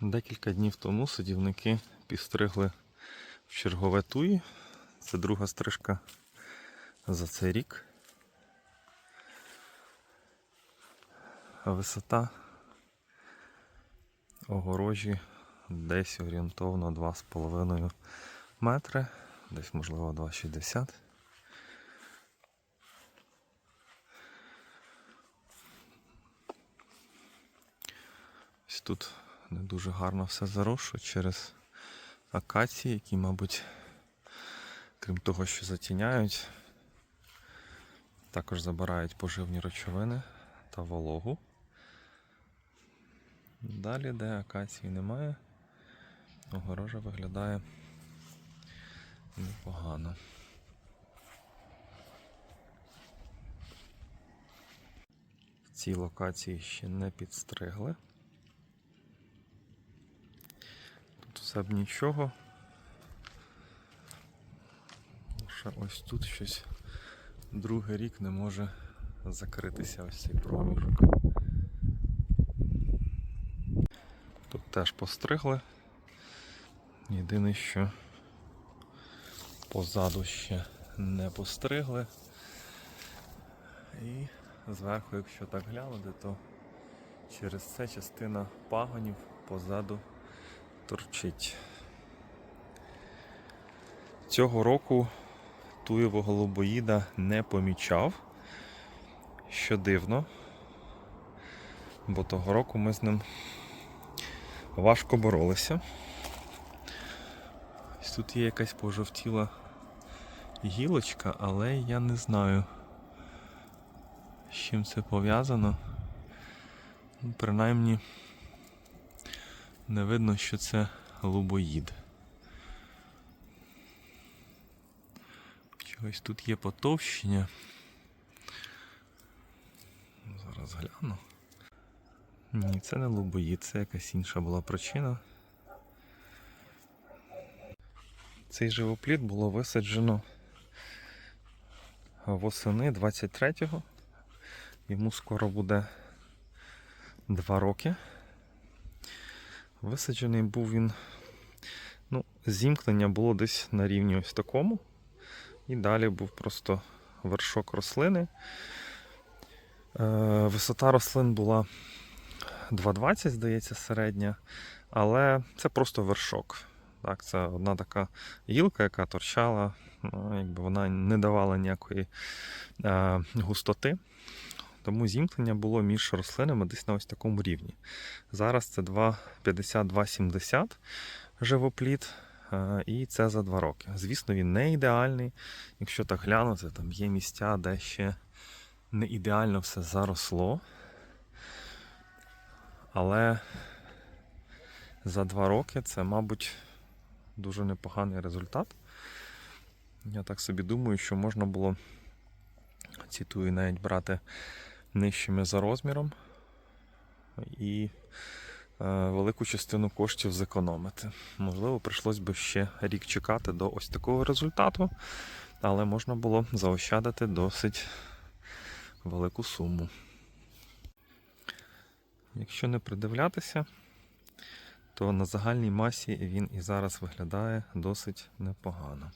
Декілька днів тому садівники підстригли в чергове туї. Це друга стрижка за цей рік. Висота огорожі десь орієнтовно 2,5 метри, десь можливо 2,60. Ось тут не дуже гарно все заросше через акації, які, мабуть, крім того, що затіняють, також забирають поживні речовини та вологу. Далі, де акації немає, огорожа виглядає непогано. В цій локації ще не підстригли. Б нічого. Лише ось тут щось другий рік не може закритися ось цей проміжок. Тут теж постригли. Єдине, що позаду ще не постригли. І зверху, якщо так глянути, то через це частина пагонів позаду торчить. Цього року туєвого голубоїда не помічав, що дивно, бо того року ми з ним важко боролися. Ось тут є якась пожовтіла гілочка, але я не знаю, з чим це пов'язано. Ну, Принаймні не видно, що це лубоїд. Чогось тут є потовщення. Зараз гляну. Ні, це не лубоїд, це якась інша була причина. Цей живоплід було висаджено восени 23-го. Йому скоро буде 2 роки. Висаджений був він. Ну, зімкнення було десь на рівні ось такому. І далі був просто вершок рослини. Е, висота рослин була 2,20, здається, середня, але це просто вершок. Так, Це одна така гілка, яка торчала, ну, якби вона не давала ніякої е, густоти. Тому зімкнення було між рослинами десь на ось такому рівні. Зараз це 2,50-2,70 живоплід, е, і це за 2 роки. Звісно, він не ідеальний. Якщо так глянути, там є місця, де ще не ідеально все заросло. Але за 2 роки це, мабуть, дуже непоганий результат. Я так собі думаю, що можна було ці туї навіть брати нижчими за розміром і е, велику частину коштів зекономити. Можливо, прийшлось би ще рік чекати до ось такого результату, але можна було заощадити досить велику суму. Якщо не придивлятися, то на загальній масі він і зараз виглядає досить непогано.